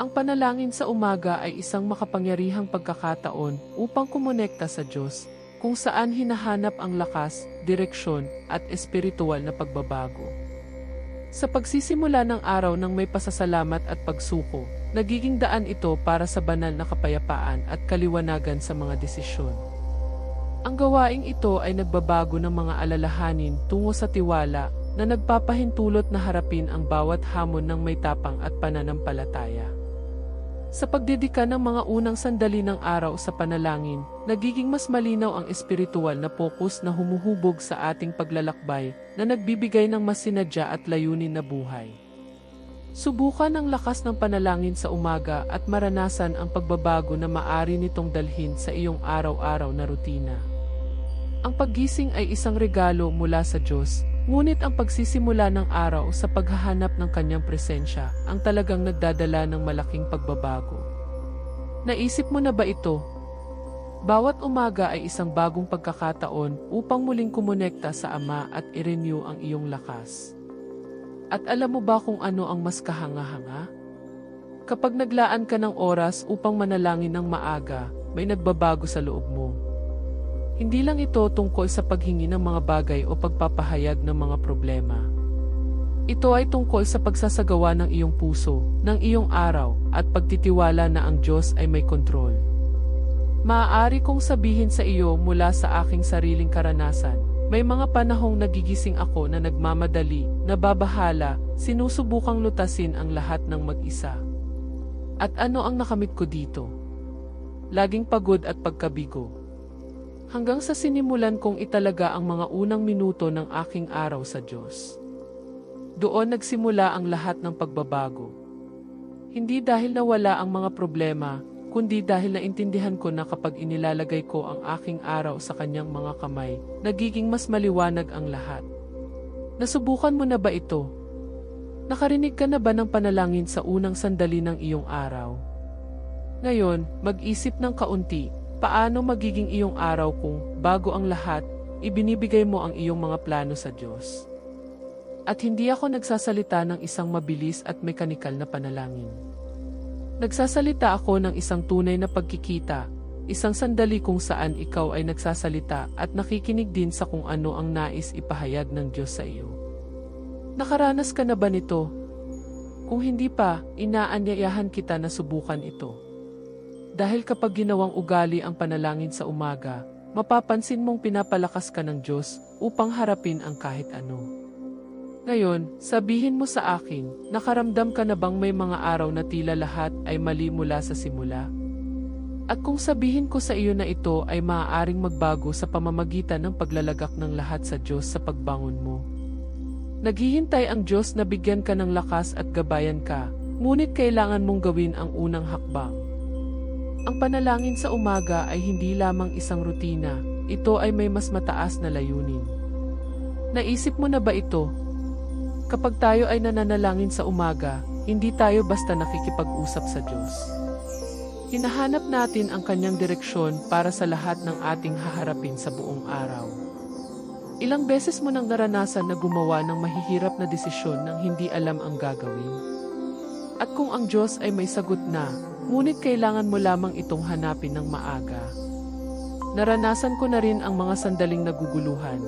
Ang panalangin sa umaga ay isang makapangyarihang pagkakataon upang kumonekta sa Diyos, kung saan hinahanap ang lakas, direksyon, at espiritual na pagbabago. Sa pagsisimula ng araw ng may pasasalamat at pagsuko, nagiging daan ito para sa banal na kapayapaan at kaliwanagan sa mga desisyon. Ang gawaing ito ay nagbabago ng mga alalahanin tungo sa tiwala na nagpapahintulot na harapin ang bawat hamon ng may tapang at pananampalataya. Sa pagdedika ng mga unang sandali ng araw sa panalangin, nagiging mas malinaw ang espiritual na pokus na humuhubog sa ating paglalakbay na nagbibigay ng mas sinadya at layunin na buhay. Subukan ang lakas ng panalangin sa umaga at maranasan ang pagbabago na maari nitong dalhin sa iyong araw-araw na rutina. Ang paggising ay isang regalo mula sa Diyos, ngunit ang pagsisimula ng araw sa paghahanap ng kanyang presensya ang talagang nagdadala ng malaking pagbabago. Naisip mo na ba ito? Bawat umaga ay isang bagong pagkakataon upang muling kumonekta sa Ama at i-renew ang iyong lakas. At alam mo ba kung ano ang mas kahanga-hanga? Kapag naglaan ka ng oras upang manalangin ng maaga, may nagbabago sa loob mo. Hindi lang ito tungkol sa paghingi ng mga bagay o pagpapahayag ng mga problema. Ito ay tungkol sa pagsasagawa ng iyong puso, ng iyong araw, at pagtitiwala na ang Diyos ay may kontrol. Maaari kong sabihin sa iyo mula sa aking sariling karanasan, may mga panahong nagigising ako na nagmamadali, nababahala, sinusubukang lutasin ang lahat ng mag-isa. At ano ang nakamit ko dito? Laging pagod at pagkabigo. Hanggang sa sinimulan kong italaga ang mga unang minuto ng aking araw sa Diyos. Doon nagsimula ang lahat ng pagbabago. Hindi dahil nawala ang mga problema, kundi dahil naintindihan ko na kapag inilalagay ko ang aking araw sa kanyang mga kamay, nagiging mas maliwanag ang lahat. Nasubukan mo na ba ito? Nakarinig ka na ba ng panalangin sa unang sandali ng iyong araw? Ngayon, mag-isip ng kaunti, paano magiging iyong araw kung, bago ang lahat, ibinibigay mo ang iyong mga plano sa Diyos. At hindi ako nagsasalita ng isang mabilis at mekanikal na panalangin. Nagsasalita ako ng isang tunay na pagkikita, isang sandali kung saan ikaw ay nagsasalita at nakikinig din sa kung ano ang nais ipahayag ng Diyos sa iyo. Nakaranas ka na ba nito? Kung hindi pa, inaanyayahan kita na subukan ito. Dahil kapag ginawang ugali ang panalangin sa umaga, mapapansin mong pinapalakas ka ng Diyos upang harapin ang kahit ano. Ngayon, sabihin mo sa akin, nakaramdam ka na bang may mga araw na tila lahat ay mali mula sa simula? At kung sabihin ko sa iyo na ito ay maaaring magbago sa pamamagitan ng paglalagak ng lahat sa Diyos sa pagbangon mo. Naghihintay ang Diyos na bigyan ka ng lakas at gabayan ka, ngunit kailangan mong gawin ang unang hakbang. Ang panalangin sa umaga ay hindi lamang isang rutina, ito ay may mas mataas na layunin. Naisip mo na ba ito? Kapag tayo ay nananalangin sa umaga, hindi tayo basta nakikipag-usap sa Diyos. Hinahanap natin ang kanyang direksyon para sa lahat ng ating haharapin sa buong araw. Ilang beses mo nang naranasan na gumawa ng mahihirap na desisyon nang hindi alam ang gagawin? At kung ang Diyos ay may sagot na, ngunit kailangan mo lamang itong hanapin ng maaga. Naranasan ko na rin ang mga sandaling naguguluhan.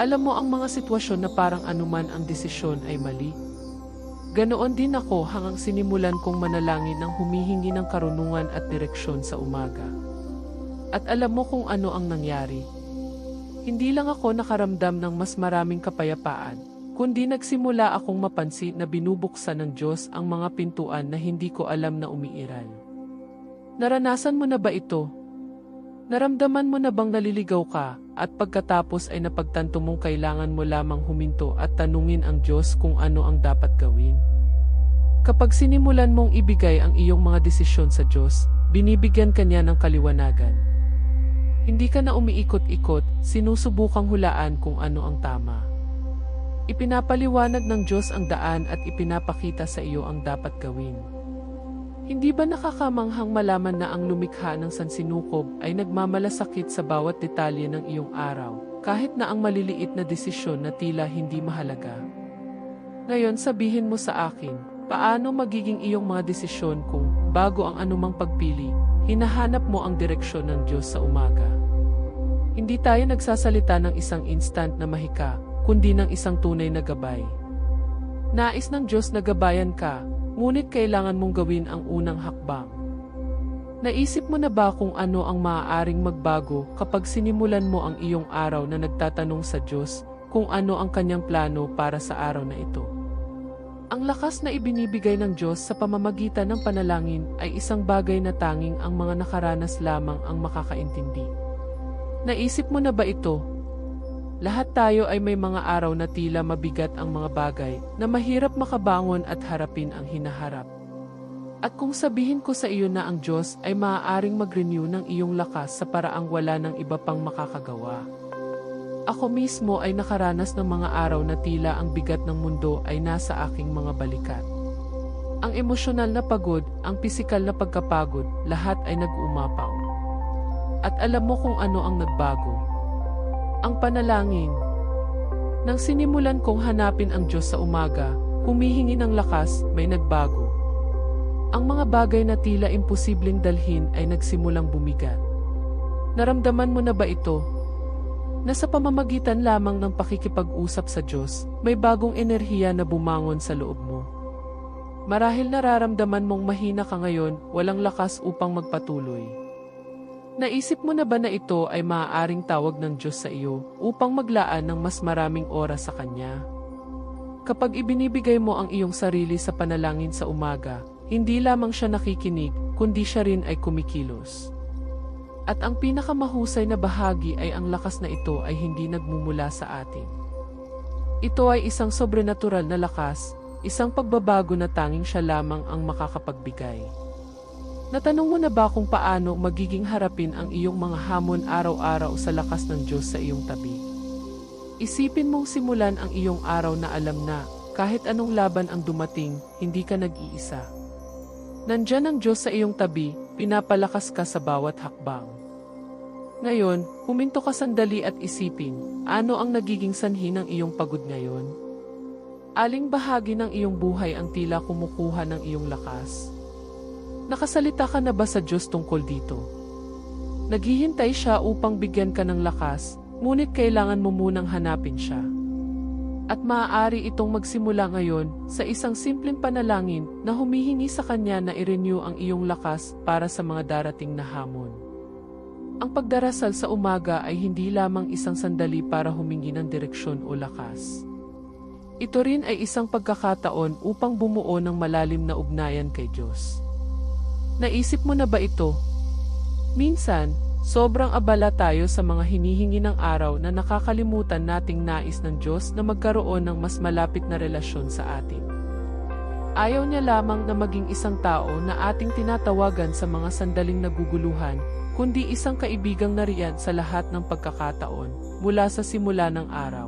Alam mo ang mga sitwasyon na parang anuman ang desisyon ay mali. Ganoon din ako hanggang sinimulan kong manalangin ng humihingi ng karunungan at direksyon sa umaga. At alam mo kung ano ang nangyari. Hindi lang ako nakaramdam ng mas maraming kapayapaan, kundi nagsimula akong mapansin na binubuksan ng Diyos ang mga pintuan na hindi ko alam na umiiral. Naranasan mo na ba ito? Naramdaman mo na bang naliligaw ka at pagkatapos ay napagtanto mong kailangan mo lamang huminto at tanungin ang Diyos kung ano ang dapat gawin? Kapag sinimulan mong ibigay ang iyong mga desisyon sa Diyos, binibigyan ka niya ng kaliwanagan. Hindi ka na umiikot-ikot, sinusubukang hulaan kung ano ang tama. Ipinapaliwanag ng Diyos ang daan at ipinapakita sa iyo ang dapat gawin. Hindi ba nakakamanghang malaman na ang lumikha ng sansinukob ay nagmamalasakit sa bawat detalye ng iyong araw, kahit na ang maliliit na desisyon na tila hindi mahalaga? Ngayon sabihin mo sa akin, Paano magiging iyong mga desisyon kung, bago ang anumang pagpili, hinahanap mo ang direksyon ng Diyos sa umaga? Hindi tayo nagsasalita ng isang instant na mahika, kundi ng isang tunay na gabay. Nais ng Diyos na gabayan ka, ngunit kailangan mong gawin ang unang hakbang. Naisip mo na ba kung ano ang maaaring magbago kapag sinimulan mo ang iyong araw na nagtatanong sa Diyos kung ano ang kanyang plano para sa araw na ito? Ang lakas na ibinibigay ng Diyos sa pamamagitan ng panalangin ay isang bagay na tanging ang mga nakaranas lamang ang makakaintindi. Naisip mo na ba ito? Lahat tayo ay may mga araw na tila mabigat ang mga bagay na mahirap makabangon at harapin ang hinaharap. At kung sabihin ko sa iyo na ang Diyos ay maaaring mag-renew ng iyong lakas sa paraang wala ng iba pang makakagawa. Ako mismo ay nakaranas ng mga araw na tila ang bigat ng mundo ay nasa aking mga balikat. Ang emosyonal na pagod, ang pisikal na pagkapagod, lahat ay nag-umapaw. At alam mo kung ano ang nagbago. Ang panalangin. Nang sinimulan kong hanapin ang Diyos sa umaga, humihingi ng lakas, may nagbago. Ang mga bagay na tila imposibleng dalhin ay nagsimulang bumigat. Naramdaman mo na ba ito? Na sa pamamagitan lamang ng pakikipag-usap sa Diyos, may bagong enerhiya na bumangon sa loob mo. Marahil nararamdaman mong mahina ka ngayon, walang lakas upang magpatuloy. Naisip mo na ba na ito ay maaaring tawag ng Diyos sa iyo upang maglaan ng mas maraming oras sa Kanya? Kapag ibinibigay mo ang iyong sarili sa panalangin sa umaga, hindi lamang siya nakikinig, kundi siya rin ay kumikilos. At ang pinakamahusay na bahagi ay ang lakas na ito ay hindi nagmumula sa atin. Ito ay isang sobrenatural na lakas, isang pagbabago na tanging siya lamang ang makakapagbigay. Natanong mo na ba kung paano magiging harapin ang iyong mga hamon araw-araw sa lakas ng Diyos sa iyong tabi? Isipin mong simulan ang iyong araw na alam na, kahit anong laban ang dumating, hindi ka nag-iisa. Nandyan ang Diyos sa iyong tabi, pinapalakas ka sa bawat hakbang. Ngayon, huminto ka sandali at isipin, ano ang nagiging sanhi ng iyong pagod ngayon? Aling bahagi ng iyong buhay ang tila kumukuha ng iyong lakas? Nakasalita ka na ba sa Diyos tungkol dito? Naghihintay siya upang bigyan ka ng lakas, ngunit kailangan mo munang hanapin siya. At maaari itong magsimula ngayon sa isang simpleng panalangin na humihingi sa Kanya na i-renew ang iyong lakas para sa mga darating na hamon. Ang pagdarasal sa umaga ay hindi lamang isang sandali para humingi ng direksyon o lakas. Ito rin ay isang pagkakataon upang bumuo ng malalim na ugnayan kay Diyos. Naisip mo na ba ito? Minsan, sobrang abala tayo sa mga hinihingi ng araw na nakakalimutan nating nais ng Diyos na magkaroon ng mas malapit na relasyon sa atin. Ayaw niya lamang na maging isang tao na ating tinatawagan sa mga sandaling naguguluhan, kundi isang kaibigang nariyan sa lahat ng pagkakataon, mula sa simula ng araw.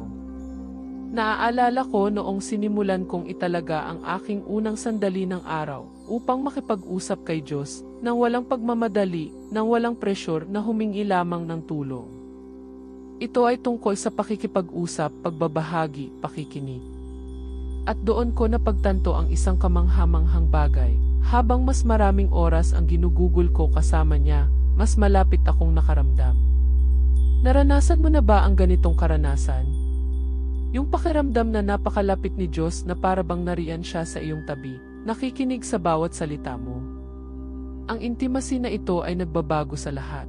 Naaalala ko noong sinimulan kong italaga ang aking unang sandali ng araw upang makipag-usap kay Diyos nang walang pagmamadali, nang walang pressure na humingi lamang ng tulong. Ito ay tungkol sa pakikipag-usap, pagbabahagi, pakikinig. At doon ko napagtanto ang isang kamanghamanghang bagay. Habang mas maraming oras ang ginugugol ko kasama niya, mas malapit akong nakaramdam. Naranasan mo na ba ang ganitong karanasan? Yung pakiramdam na napakalapit ni Diyos na para bang nariyan siya sa iyong tabi, nakikinig sa bawat salita mo. Ang intimacy na ito ay nagbabago sa lahat.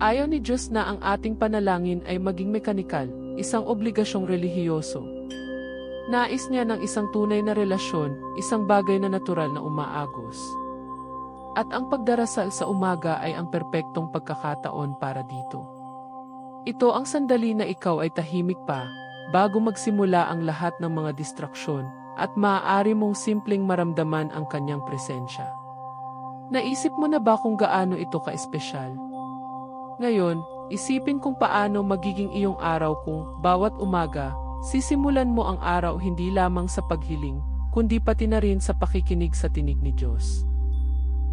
Ayaw ni Diyos na ang ating panalangin ay maging mekanikal, isang obligasyong relihiyoso. Nais niya ng isang tunay na relasyon, isang bagay na natural na umaagos. At ang pagdarasal sa umaga ay ang perpektong pagkakataon para dito. Ito ang sandali na ikaw ay tahimik pa, bago magsimula ang lahat ng mga distraksyon at maaari mong simpleng maramdaman ang kanyang presensya. Naisip mo na ba kung gaano ito ka-espesyal? Ngayon, isipin kung paano magiging iyong araw kung bawat umaga, sisimulan mo ang araw hindi lamang sa paghiling, kundi pati na rin sa pakikinig sa tinig ni Diyos.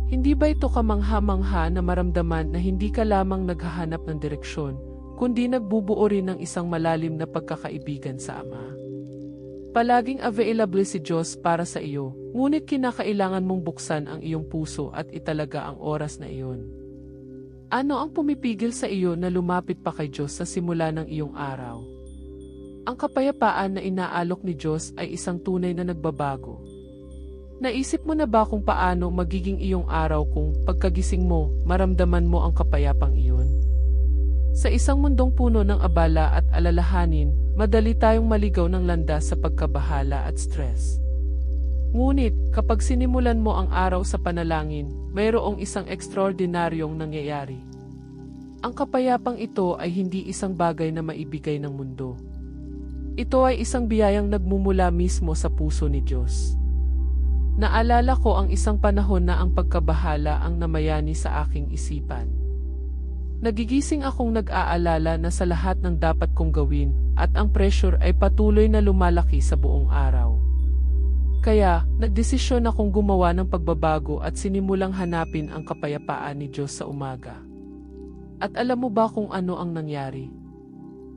Hindi ba ito kamangha-mangha na maramdaman na hindi ka lamang naghahanap ng direksyon, kundi nagbubuo rin ng isang malalim na pagkakaibigan sa Ama. Palaging available si Diyos para sa iyo, ngunit kinakailangan mong buksan ang iyong puso at italaga ang oras na iyon. Ano ang pumipigil sa iyo na lumapit pa kay Diyos sa simula ng iyong araw? Ang kapayapaan na inaalok ni Diyos ay isang tunay na nagbabago. Naisip mo na ba kung paano magiging iyong araw kung pagkagising mo, maramdaman mo ang kapayapang iyon? Sa isang mundong puno ng abala at alalahanin, madali tayong maligaw ng landas sa pagkabahala at stress. Ngunit, kapag sinimulan mo ang araw sa panalangin, mayroong isang ekstraordinaryong nangyayari. Ang kapayapang ito ay hindi isang bagay na maibigay ng mundo. Ito ay isang biyayang nagmumula mismo sa puso ni Diyos. Naalala ko ang isang panahon na ang pagkabahala ang namayani sa aking isipan. Nagigising akong nag-aalala na sa lahat ng dapat kong gawin at ang pressure ay patuloy na lumalaki sa buong araw. Kaya, nagdesisyon akong gumawa ng pagbabago at sinimulang hanapin ang kapayapaan ni Diyos sa umaga. At alam mo ba kung ano ang nangyari?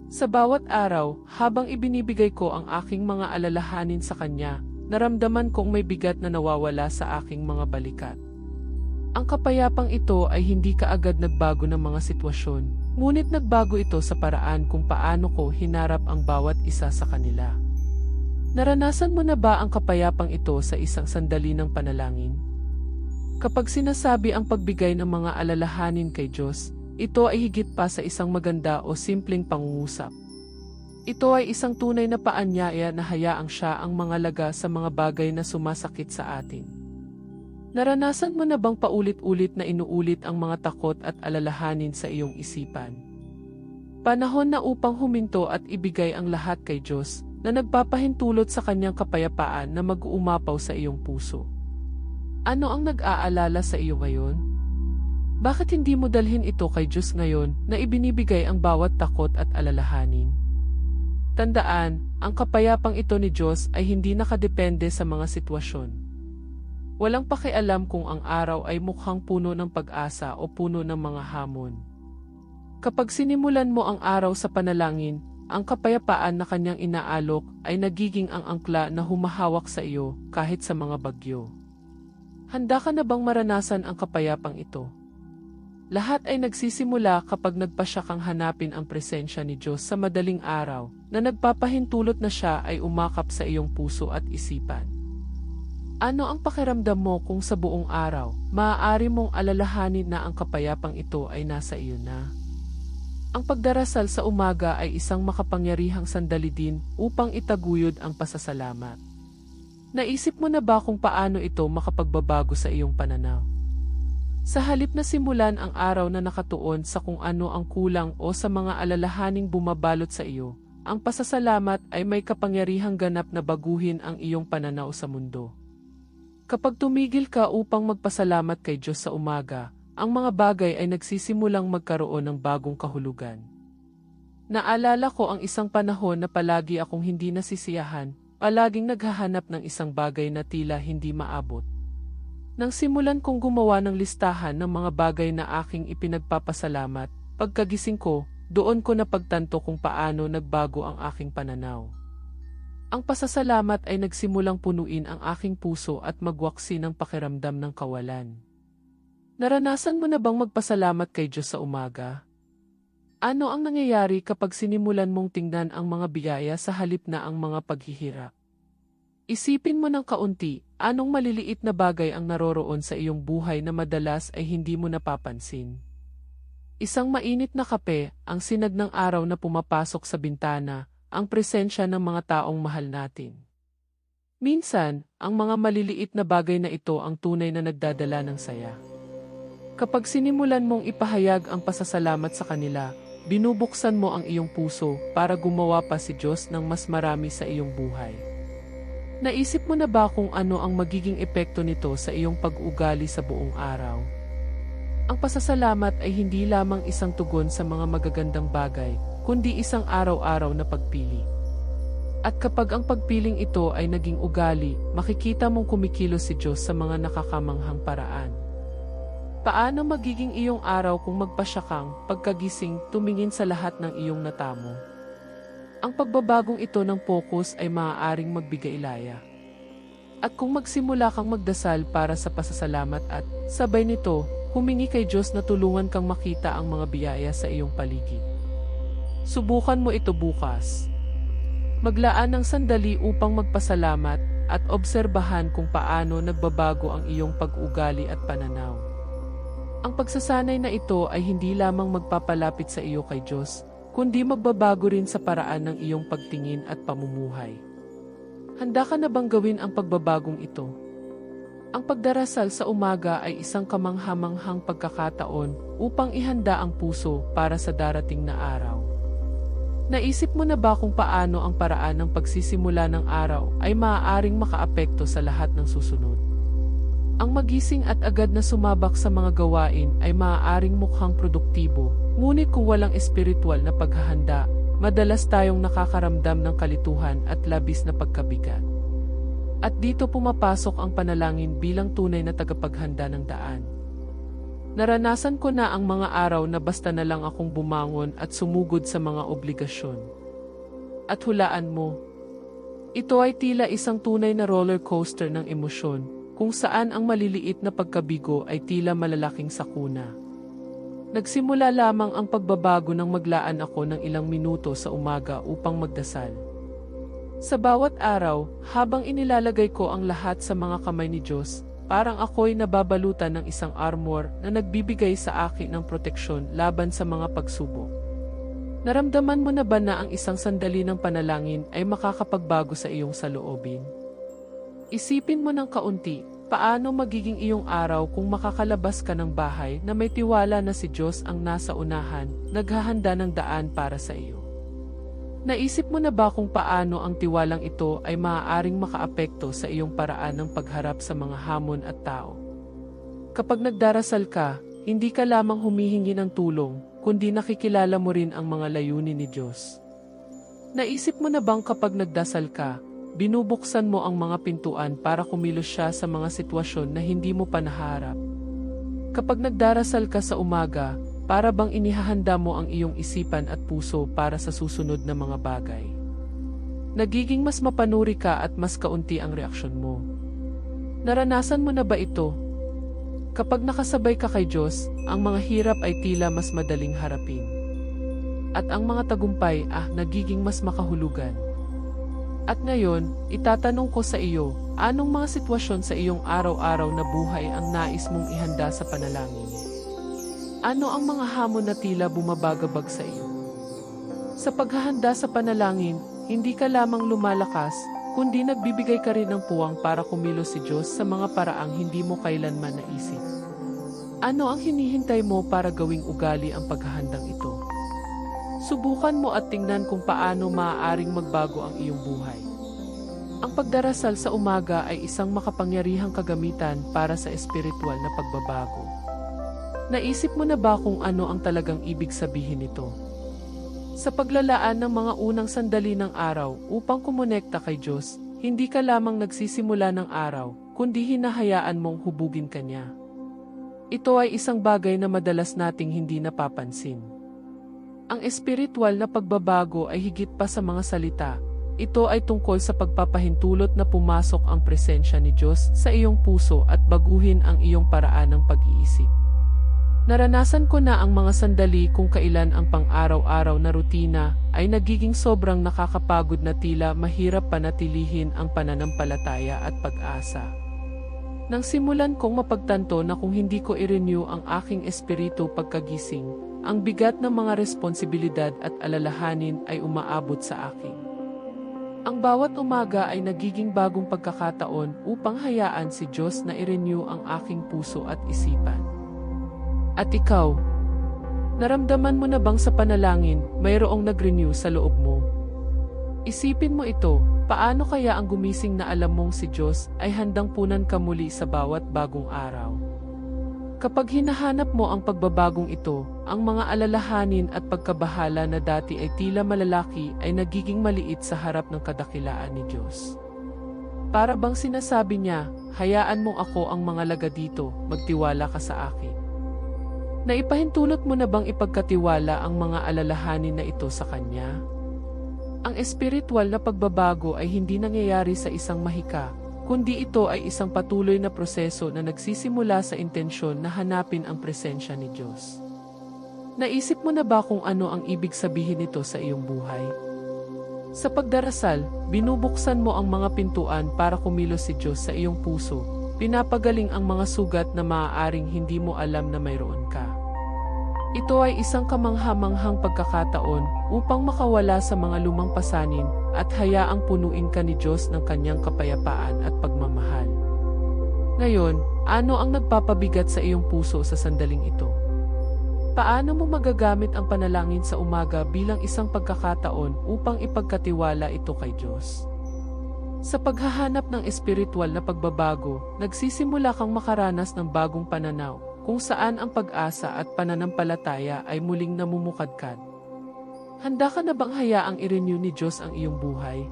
Sa bawat araw, habang ibinibigay ko ang aking mga alalahanin sa Kanya, naramdaman kong may bigat na nawawala sa aking mga balikat. Ang kapayapang ito ay hindi kaagad nagbago ng mga sitwasyon, ngunit nagbago ito sa paraan kung paano ko hinarap ang bawat isa sa kanila. Naranasan mo na ba ang kapayapang ito sa isang sandali ng panalangin? Kapag sinasabi ang pagbigay ng mga alalahanin kay Diyos, ito ay higit pa sa isang maganda o simpleng pangungusap. Ito ay isang tunay na paanyaya na hayaang siya ang mga laga sa mga bagay na sumasakit sa atin. Naranasan mo na bang paulit-ulit na inuulit ang mga takot at alalahanin sa iyong isipan? Panahon na upang huminto at ibigay ang lahat kay Diyos na nagpapahintulot sa kanyang kapayapaan na mag-uumapaw sa iyong puso. Ano ang nag-aalala sa iyo ngayon? Bakit hindi mo dalhin ito kay Diyos ngayon na ibinibigay ang bawat takot at alalahanin? Tandaan, ang kapayapang ito ni Diyos ay hindi nakadepende sa mga sitwasyon Walang pakialam kung ang araw ay mukhang puno ng pag-asa o puno ng mga hamon. Kapag sinimulan mo ang araw sa panalangin, ang kapayapaan na kanyang inaalok ay nagiging ang angkla na humahawak sa iyo kahit sa mga bagyo. Handa ka na bang maranasan ang kapayapang ito? Lahat ay nagsisimula kapag nagpasya kang hanapin ang presensya ni Diyos sa madaling araw na nagpapahintulot na siya ay umakap sa iyong puso at isipan. Ano ang pakiramdam mo kung sa buong araw, maaari mong alalahanin na ang kapayapang ito ay nasa iyo na? Ang pagdarasal sa umaga ay isang makapangyarihang sandali din upang itaguyod ang pasasalamat. Naisip mo na ba kung paano ito makapagbabago sa iyong pananaw? Sa halip na simulan ang araw na nakatuon sa kung ano ang kulang o sa mga alalahaning bumabalot sa iyo, ang pasasalamat ay may kapangyarihang ganap na baguhin ang iyong pananaw sa mundo. Kapag tumigil ka upang magpasalamat kay Diyos sa umaga, ang mga bagay ay nagsisimulang magkaroon ng bagong kahulugan. Naalala ko ang isang panahon na palagi akong hindi nasisiyahan, palaging naghahanap ng isang bagay na tila hindi maabot. Nang simulan kong gumawa ng listahan ng mga bagay na aking ipinagpapasalamat, pagkagising ko, doon ko napagtanto kung paano nagbago ang aking pananaw. Ang pasasalamat ay nagsimulang punuin ang aking puso at magwaksi ng pakiramdam ng kawalan. Naranasan mo na bang magpasalamat kay Diyos sa umaga? Ano ang nangyayari kapag sinimulan mong tingnan ang mga biyaya sa halip na ang mga paghihirap? Isipin mo ng kaunti, anong maliliit na bagay ang naroroon sa iyong buhay na madalas ay hindi mo napapansin? Isang mainit na kape, ang sinag ng araw na pumapasok sa bintana, ang presensya ng mga taong mahal natin. Minsan, ang mga maliliit na bagay na ito ang tunay na nagdadala ng saya. Kapag sinimulan mong ipahayag ang pasasalamat sa kanila, binubuksan mo ang iyong puso para gumawa pa si Diyos ng mas marami sa iyong buhay. Naisip mo na ba kung ano ang magiging epekto nito sa iyong pag-ugali sa buong araw? Ang pasasalamat ay hindi lamang isang tugon sa mga magagandang bagay, kundi isang araw-araw na pagpili. At kapag ang pagpiling ito ay naging ugali, makikita mong kumikilos si Diyos sa mga nakakamanghang paraan. Paano magiging iyong araw kung magpasya kang, pagkagising, tumingin sa lahat ng iyong natamo? Ang pagbabagong ito ng focus ay maaaring magbigay laya. At kung magsimula kang magdasal para sa pasasalamat at sabay nito, humingi kay Diyos na tulungan kang makita ang mga biyaya sa iyong paligid. Subukan mo ito bukas. Maglaan ng sandali upang magpasalamat at obserbahan kung paano nagbabago ang iyong pag-ugali at pananaw. Ang pagsasanay na ito ay hindi lamang magpapalapit sa iyo kay Diyos, kundi magbabago rin sa paraan ng iyong pagtingin at pamumuhay. Handa ka na bang gawin ang pagbabagong ito? Ang pagdarasal sa umaga ay isang kamanghamanghang pagkakataon upang ihanda ang puso para sa darating na araw. Naisip mo na ba kung paano ang paraan ng pagsisimula ng araw ay maaaring makaapekto sa lahat ng susunod? Ang magising at agad na sumabak sa mga gawain ay maaaring mukhang produktibo, ngunit kung walang espiritual na paghahanda, madalas tayong nakakaramdam ng kalituhan at labis na pagkabigat. At dito pumapasok ang panalangin bilang tunay na tagapaghanda ng daan. Naranasan ko na ang mga araw na basta na lang akong bumangon at sumugod sa mga obligasyon. At hulaan mo, ito ay tila isang tunay na roller coaster ng emosyon, kung saan ang maliliit na pagkabigo ay tila malalaking sakuna. Nagsimula lamang ang pagbabago nang maglaan ako ng ilang minuto sa umaga upang magdasal. Sa bawat araw, habang inilalagay ko ang lahat sa mga kamay ni Diyos, Parang ako'y nababalutan ng isang armor na nagbibigay sa akin ng proteksyon laban sa mga pagsubok. Naramdaman mo na ba na ang isang sandali ng panalangin ay makakapagbago sa iyong saloobin? Isipin mo ng kaunti, paano magiging iyong araw kung makakalabas ka ng bahay na may tiwala na si Diyos ang nasa unahan, naghahanda ng daan para sa iyo. Naisip mo na ba kung paano ang tiwalang ito ay maaaring makaapekto sa iyong paraan ng pagharap sa mga hamon at tao? Kapag nagdarasal ka, hindi ka lamang humihingi ng tulong, kundi nakikilala mo rin ang mga layunin ni Diyos. Naisip mo na bang kapag nagdasal ka, binubuksan mo ang mga pintuan para kumilos siya sa mga sitwasyon na hindi mo pa naharap? Kapag nagdarasal ka sa umaga, para bang inihahanda mo ang iyong isipan at puso para sa susunod na mga bagay. Nagiging mas mapanuri ka at mas kaunti ang reaksyon mo. Naranasan mo na ba ito? Kapag nakasabay ka kay Diyos, ang mga hirap ay tila mas madaling harapin. At ang mga tagumpay ah nagiging mas makahulugan. At ngayon, itatanong ko sa iyo, anong mga sitwasyon sa iyong araw-araw na buhay ang nais mong ihanda sa panalangin? Ano ang mga hamon na tila bumabagabag sa iyo? Sa paghahanda sa panalangin, hindi ka lamang lumalakas, kundi nagbibigay ka rin ng puwang para kumilos si Diyos sa mga paraang hindi mo kailanman naisip. Ano ang hinihintay mo para gawing ugali ang paghahandang ito? Subukan mo at tingnan kung paano maaaring magbago ang iyong buhay. Ang pagdarasal sa umaga ay isang makapangyarihang kagamitan para sa espiritual na pagbabago. Naisip mo na ba kung ano ang talagang ibig sabihin nito? Sa paglalaan ng mga unang sandali ng araw upang kumonekta kay Diyos, hindi ka lamang nagsisimula ng araw, kundi hinahayaan mong hubugin ka niya. Ito ay isang bagay na madalas nating hindi napapansin. Ang espiritual na pagbabago ay higit pa sa mga salita. Ito ay tungkol sa pagpapahintulot na pumasok ang presensya ni Diyos sa iyong puso at baguhin ang iyong paraan ng pag-iisip. Naranasan ko na ang mga sandali kung kailan ang pang-araw-araw na rutina ay nagiging sobrang nakakapagod na tila mahirap panatilihin ang pananampalataya at pag-asa. Nang simulan kong mapagtanto na kung hindi ko i-renew ang aking espiritu pagkagising, ang bigat ng mga responsibilidad at alalahanin ay umaabot sa akin. Ang bawat umaga ay nagiging bagong pagkakataon upang hayaan si Diyos na i-renew ang aking puso at isipan. At ikaw, naramdaman mo na bang sa panalangin mayroong nag-renew sa loob mo? Isipin mo ito, paano kaya ang gumising na alam mong si Diyos ay handang punan ka muli sa bawat bagong araw? Kapag hinahanap mo ang pagbabagong ito, ang mga alalahanin at pagkabahala na dati ay tila malalaki ay nagiging maliit sa harap ng kadakilaan ni Diyos. Para bang sinasabi niya, hayaan mo ako ang mga laga dito, magtiwala ka sa akin. Naipahintulot mo na bang ipagkatiwala ang mga alalahanin na ito sa Kanya? Ang espiritual na pagbabago ay hindi nangyayari sa isang mahika, kundi ito ay isang patuloy na proseso na nagsisimula sa intensyon na hanapin ang presensya ni Diyos. Naisip mo na ba kung ano ang ibig sabihin nito sa iyong buhay? Sa pagdarasal, binubuksan mo ang mga pintuan para kumilos si Diyos sa iyong puso, pinapagaling ang mga sugat na maaaring hindi mo alam na mayroon ka. Ito ay isang kamanghamanghang pagkakataon upang makawala sa mga lumang pasanin at hayaang punuin ka ni Diyos ng kanyang kapayapaan at pagmamahal. Ngayon, ano ang nagpapabigat sa iyong puso sa sandaling ito? Paano mo magagamit ang panalangin sa umaga bilang isang pagkakataon upang ipagkatiwala ito kay Diyos? Sa paghahanap ng espiritual na pagbabago, nagsisimula kang makaranas ng bagong pananaw kung saan ang pag-asa at pananampalataya ay muling namumukadkad. Handa ka na bang hayaang i-renew ni Diyos ang iyong buhay?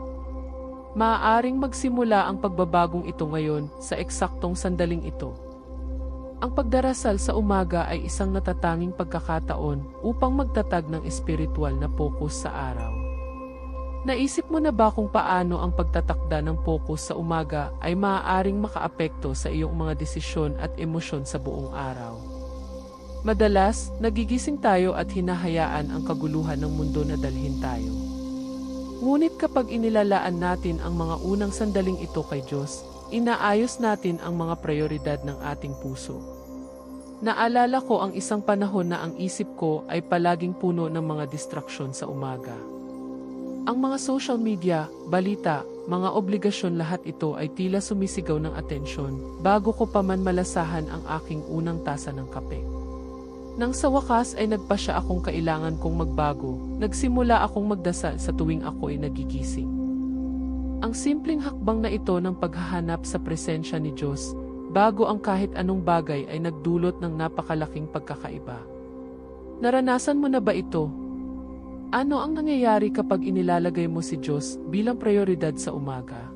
Maaaring magsimula ang pagbabagong ito ngayon sa eksaktong sandaling ito. Ang pagdarasal sa umaga ay isang natatanging pagkakataon upang magtatag ng espiritual na pokus sa araw. Naisip mo na ba kung paano ang pagtatakda ng focus sa umaga ay maaaring makaapekto sa iyong mga desisyon at emosyon sa buong araw? Madalas, nagigising tayo at hinahayaan ang kaguluhan ng mundo na dalhin tayo. Ngunit kapag inilalaan natin ang mga unang sandaling ito kay Diyos, inaayos natin ang mga prioridad ng ating puso. Naalala ko ang isang panahon na ang isip ko ay palaging puno ng mga distraksyon sa umaga. Ang mga social media, balita, mga obligasyon lahat ito ay tila sumisigaw ng atensyon bago ko pa man malasahan ang aking unang tasa ng kape. Nang sa wakas ay nagpasya akong kailangan kong magbago, nagsimula akong magdasal sa tuwing ako ay nagigising. Ang simpleng hakbang na ito ng paghahanap sa presensya ni Diyos, bago ang kahit anong bagay ay nagdulot ng napakalaking pagkakaiba. Naranasan mo na ba ito ano ang nangyayari kapag inilalagay mo si Diyos bilang prioridad sa umaga?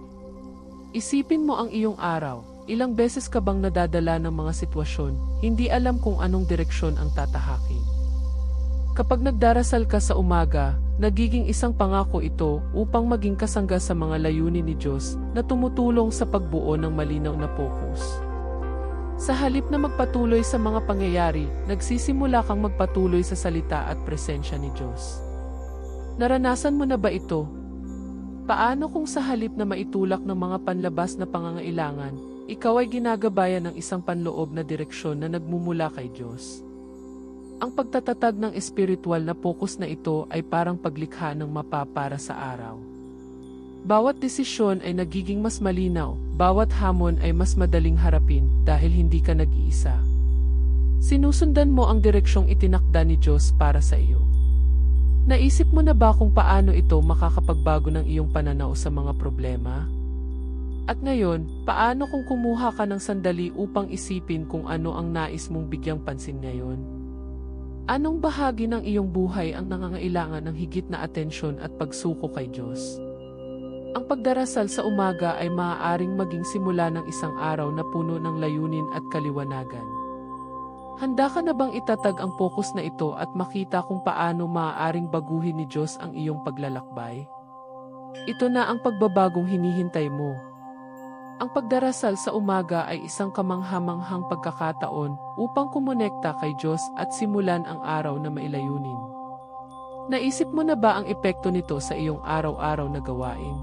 Isipin mo ang iyong araw. Ilang beses ka bang nadadala ng mga sitwasyon, hindi alam kung anong direksyon ang tatahakin. Kapag nagdarasal ka sa umaga, nagiging isang pangako ito upang maging kasangga sa mga layunin ni Diyos na tumutulong sa pagbuo ng malinaw na focus. Sa halip na magpatuloy sa mga pangyayari, nagsisimula kang magpatuloy sa salita at presensya ni Diyos. Naranasan mo na ba ito? Paano kung sa halip na maitulak ng mga panlabas na pangangailangan, ikaw ay ginagabayan ng isang panloob na direksyon na nagmumula kay Diyos? Ang pagtatatag ng espiritual na pokus na ito ay parang paglikha ng mapa para sa araw. Bawat desisyon ay nagiging mas malinaw, bawat hamon ay mas madaling harapin dahil hindi ka nag-iisa. Sinusundan mo ang direksyong itinakda ni Diyos para sa iyo. Naisip mo na ba kung paano ito makakapagbago ng iyong pananaw sa mga problema? At ngayon, paano kung kumuha ka ng sandali upang isipin kung ano ang nais mong bigyang pansin ngayon? Anong bahagi ng iyong buhay ang nangangailangan ng higit na atensyon at pagsuko kay Diyos? Ang pagdarasal sa umaga ay maaaring maging simula ng isang araw na puno ng layunin at kaliwanagan. Handa ka na bang itatag ang focus na ito at makita kung paano maaaring baguhin ni Diyos ang iyong paglalakbay? Ito na ang pagbabagong hinihintay mo. Ang pagdarasal sa umaga ay isang kamanghamanghang pagkakataon upang kumonekta kay Diyos at simulan ang araw na mailayunin. Naisip mo na ba ang epekto nito sa iyong araw-araw na gawain?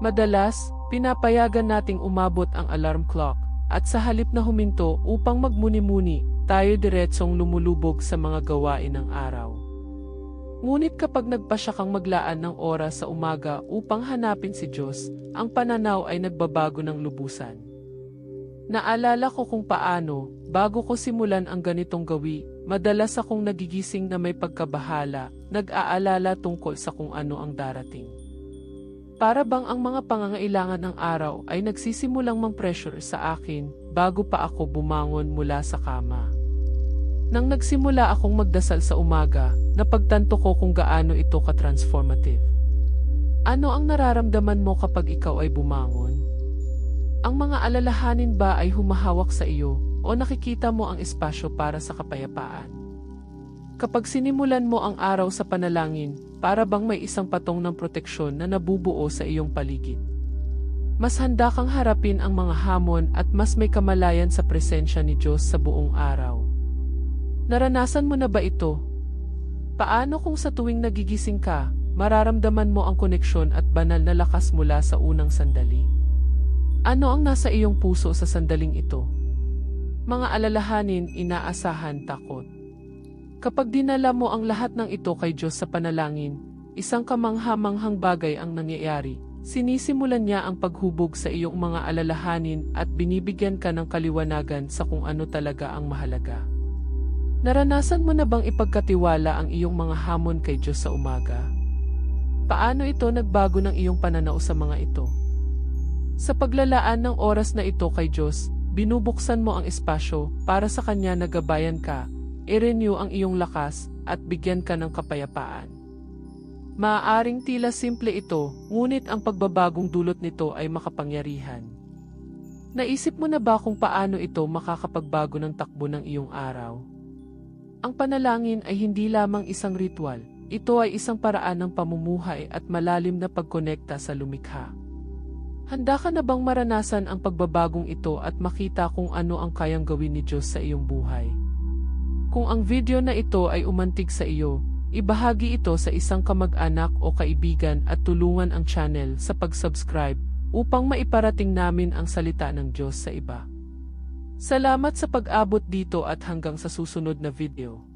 Madalas, pinapayagan nating umabot ang alarm clock at sa halip na huminto upang magmuni-muni, tayo diretsong lumulubog sa mga gawain ng araw. Ngunit kapag nagpasya kang maglaan ng oras sa umaga upang hanapin si Diyos, ang pananaw ay nagbabago ng lubusan. Naalala ko kung paano, bago ko simulan ang ganitong gawi, madalas akong nagigising na may pagkabahala, nag-aalala tungkol sa kung ano ang darating. Para bang ang mga pangangailangan ng araw ay nagsisimulang mang-pressure sa akin bago pa ako bumangon mula sa kama. Nang nagsimula akong magdasal sa umaga, napagtanto ko kung gaano ito ka-transformative. Ano ang nararamdaman mo kapag ikaw ay bumangon? Ang mga alalahanin ba ay humahawak sa iyo o nakikita mo ang espasyo para sa kapayapaan? Kapag sinimulan mo ang araw sa panalangin, para bang may isang patong ng proteksyon na nabubuo sa iyong paligid. Mas handa kang harapin ang mga hamon at mas may kamalayan sa presensya ni Diyos sa buong araw. Naranasan mo na ba ito? Paano kung sa tuwing nagigising ka, mararamdaman mo ang koneksyon at banal na lakas mula sa unang sandali? Ano ang nasa iyong puso sa sandaling ito? Mga alalahanin, inaasahan, takot. Kapag dinala mo ang lahat ng ito kay Diyos sa panalangin, isang kamangha-manghang bagay ang nangyayari. Sinisimulan niya ang paghubog sa iyong mga alalahanin at binibigyan ka ng kaliwanagan sa kung ano talaga ang mahalaga. Naranasan mo na bang ipagkatiwala ang iyong mga hamon kay Diyos sa umaga? Paano ito nagbago ng iyong pananaw sa mga ito? Sa paglalaan ng oras na ito kay Diyos, binubuksan mo ang espasyo para sa Kanya na gabayan ka, i-renew ang iyong lakas, at bigyan ka ng kapayapaan. Maaaring tila simple ito, ngunit ang pagbabagong dulot nito ay makapangyarihan. Naisip mo na ba kung paano ito makakapagbago ng takbo ng iyong araw? Ang panalangin ay hindi lamang isang ritual, ito ay isang paraan ng pamumuhay at malalim na pagkonekta sa lumikha. Handa ka na bang maranasan ang pagbabagong ito at makita kung ano ang kayang gawin ni Diyos sa iyong buhay? Kung ang video na ito ay umantig sa iyo, ibahagi ito sa isang kamag-anak o kaibigan at tulungan ang channel sa pag-subscribe upang maiparating namin ang salita ng Diyos sa iba. Salamat sa pag-abot dito at hanggang sa susunod na video.